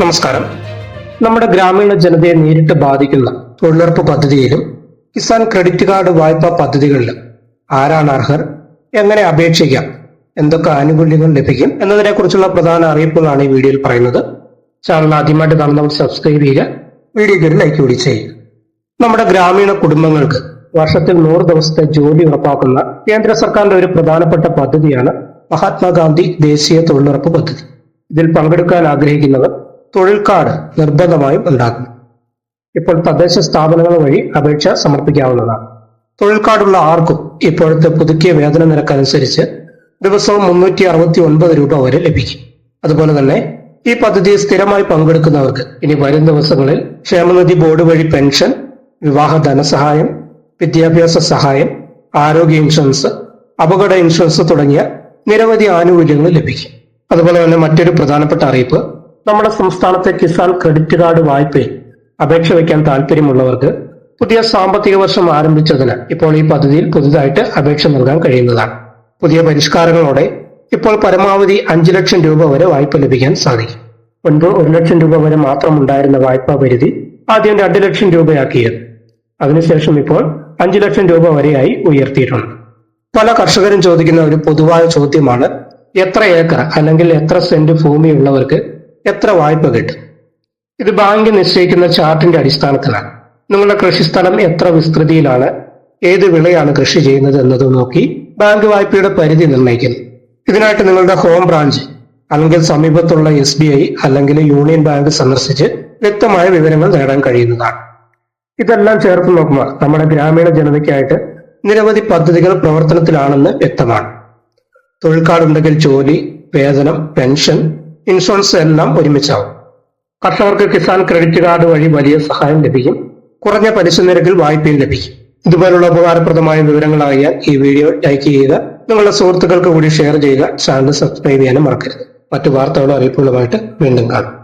നമസ്കാരം. നമ്മുടെ ഗ്രാമീണ ജനതയെ നേരിട്ട് ബാധിക്കുന്ന തൊഴിലുറപ്പ് പദ്ധതിയിലും കിസാൻ ക്രെഡിറ്റ് കാർഡ് വായ്പാ പദ്ധതികളിലും ആരാണ് അർഹർ? എങ്ങനെ അപേക്ഷിക്കാം? എന്തൊക്കെ ആനുകൂല്യങ്ങൾ ലഭിക്കും? എന്നതിനെ കുറിച്ചുള്ള പ്രധാന അറിയിപ്പുകളാണ് ഈ വീഡിയോയിൽ പറയുന്നത്. ചാനൽ ആദ്യമായിട്ട് കാണുന്നവർ സബ്സ്ക്രൈബ് ചെയ്യുക വീഡിയോയ്ക്ക് ലൈക്ക് കൂടി ചെയ്യുക. നമ്മുടെ ഗ്രാമീണ കുടുംബങ്ങൾക്ക് വർഷത്തിൽ നൂറ് ദിവസത്തെ ജോലി ഉറപ്പാക്കുന്ന കേന്ദ്ര സർക്കാരിന്റെ ഒരു പ്രധാനപ്പെട്ട പദ്ധതിയാണ് മഹാത്മാഗാന്ധി ദേശീയ തൊഴിലുറപ്പ് പദ്ധതി. ഇതിൽ പങ്കെടുക്കാൻ ആഗ്രഹിക്കുന്നവർ തൊഴിൽ കാർഡ് നിർബന്ധമായും ഉണ്ടാക്കും. ഇപ്പോൾ തദ്ദേശ സ്ഥാപനങ്ങൾ വഴി അപേക്ഷ സമർപ്പിക്കാവുന്നതാണ്. തൊഴിൽ കാർഡുള്ള ആർക്കും ഇപ്പോഴത്തെ പുതുക്കിയ വേതന നിരക്കനുസരിച്ച് ദിവസവും മുന്നൂറ്റി അറുപത്തി ഒൻപത് രൂപ വരെ ലഭിക്കും. അതുപോലെ തന്നെ ഈ പദ്ധതിയിൽ സ്ഥിരമായി പങ്കെടുക്കുന്നവർക്ക് ഇനി വരും ദിവസങ്ങളിൽ ക്ഷേമനിധി ബോർഡ് വഴി പെൻഷൻ വിവാഹ ധനസഹായം വിദ്യാഭ്യാസ സഹായം ആരോഗ്യ ഇൻഷുറൻസ് അപകട ഇൻഷുറൻസ് തുടങ്ങിയ നിരവധി ആനുകൂല്യങ്ങൾ ലഭിക്കും. അതുപോലെ തന്നെ മറ്റൊരു പ്രധാനപ്പെട്ട അറിയിപ്പ് നമ്മുടെ സംസ്ഥാനത്തെ കിസാൻ ക്രെഡിറ്റ് കാർഡ് വായ്പയിൽ അപേക്ഷ വയ്ക്കാൻ താല്പര്യമുള്ളവർക്ക് പുതിയ സാമ്പത്തിക വർഷം ആരംഭിച്ചതിന് ഇപ്പോൾ ഈ പദ്ധതിയിൽ പുതുതായിട്ട് അപേക്ഷ നൽകാൻ കഴിയുന്നതാണ്. പുതിയ പരിഷ്കാരങ്ങളോടെ ഇപ്പോൾ പരമാവധി അഞ്ചു ലക്ഷം രൂപ വരെ വായ്പ ലഭിക്കാൻ സാധിക്കും. മുൻപ് ഒരു ലക്ഷം രൂപ വരെ മാത്രം ഉണ്ടായിരുന്ന വായ്പാ പരിധി ആദ്യം രണ്ട് ലക്ഷം രൂപയാക്കിയത് അതിനുശേഷം ഇപ്പോൾ അഞ്ചു ലക്ഷം രൂപ വരെയായി ഉയർത്തിയിട്ടുണ്ട്. പല കർഷകരും ചോദിക്കുന്ന ഒരു പൊതുവായ ചോദ്യമാണ് എത്ര ഏക്കർ അല്ലെങ്കിൽ എത്ര സെന്റ് ഭൂമിയുള്ളവർക്ക് എത്ര വായ്പ കിട്ടും? ഇത് ബാങ്ക് നിശ്ചയിക്കുന്ന ചാർട്ടിന്റെ അടിസ്ഥാനത്തിലാണ്. നിങ്ങളുടെ കൃഷിസ്ഥലം എത്ര വിസ്തൃതിയിലാണ്? ഏത് വിളയാണ് കൃഷി ചെയ്യുന്നത് എന്നത് നോക്കി ബാങ്ക് വായ്പയുടെ പരിധി നിർണയിക്കുന്നു. ഇതിനായിട്ട് നിങ്ങളുടെ ഹോം ബ്രാഞ്ച് അല്ലെങ്കിൽ സമീപത്തുള്ള എസ് ബി ഐ അല്ലെങ്കിൽ യൂണിയൻ ബാങ്ക് സന്ദർശിച്ച് വ്യക്തമായ വിവരങ്ങൾ നേടാൻ കഴിയുന്നതാണ്. ഇതെല്ലാം ചേർത്ത് നോക്കുമ്പോൾ നമ്മുടെ ഗ്രാമീണ ജനതയ്ക്കായിട്ട് നിരവധി പദ്ധതികൾ പ്രവർത്തനത്തിലാണെന്ന് വ്യക്തമാണ്. തൊഴിൽക്കാടുണ്ടെങ്കിൽ ജോലി വേതനം പെൻഷൻ ഇൻഷുറൻസ് എല്ലാം ഒരുമിച്ചാവും. കർഷകർക്ക് കിസാൻ ക്രെഡിറ്റ് കാർഡ് വഴി വലിയ സഹായം ലഭിക്കും. കുറഞ്ഞ പലിശ നിരക്കിൽ വായ്പയും ലഭിക്കും. ഇതുപോലുള്ള ഉപകാരപ്രദമായ വിവരങ്ങൾ അറിയാൻ ഈ വീഡിയോ ലൈക്ക് ചെയ്യുക. നിങ്ങളുടെ സുഹൃത്തുക്കൾക്ക് കൂടി ഷെയർ ചെയ്യുക. ചാനൽ സബ്സ്ക്രൈബ് ചെയ്യാനും മറക്കരുത്. മറ്റു വാർത്തകളും അറിയിപ്പുകളുമായിട്ട് വീണ്ടും കാണാം.